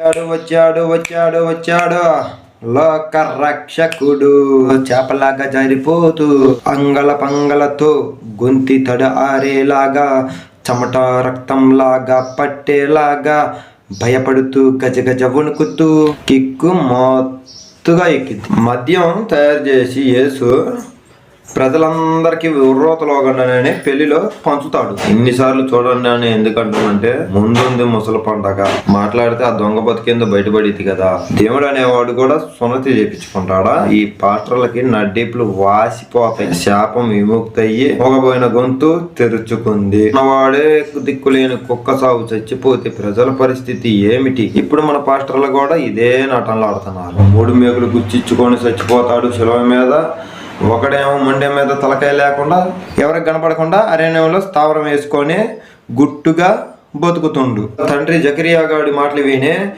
వచ్చాడు వచ్చాడు వచ్చాడు వచ్చాడు. లోక రక్షకుడు చేపలాగా జారిపోతూ అంగల పంగలతో గొంతి తడ ఆరేలాగా చెమట రక్తంలాగా పట్టేలాగా భయపడుతూ గజ గజ వణుకుతూ కిక్కు మత్తుగా ఎక్కింది. మద్యం తయారు చేసి యేసు ప్రజలందరికీ ఉర్రోతలోగానే పెళ్ళిలో పంచుతాడు. ఎన్నిసార్లు చూడండి అని ఎందుకంటానంటే ముందుంది ముసలి పండగ. మాట్లాడితే ఆ దొంగ బతికేందో బయటపడింది కదా. దేవుడు అనేవాడు కూడా సున్నతి చేపించుకుంటాడా? ఈ పాత్రలకి నడ్డీపులు వాసిపోతాయి. శాపం విముక్తయ్యి అయ్యి గొంతు తెరుచుకుంది. వాడే దిక్కులేని కుక్క సాగు చచ్చిపోతే ప్రజల పరిస్థితి ఏమిటి? ఇప్పుడు మన పాస్టర్లు కూడా ఇదే నటనలు ఆడుతున్నారు. మూడు మేకులు గుచ్చిచ్చుకొని చచ్చిపోతాడు శిలవ మీద. ఒకడేమో మొండె మీద తలకాయ లేకుండా ఎవరికి కనపడకుండా అరణ్యంలో స్థావరం వేసుకొని గుట్టుగా బతుకుతుండు. తండ్రి జకరియా గాడి మాటలు వినే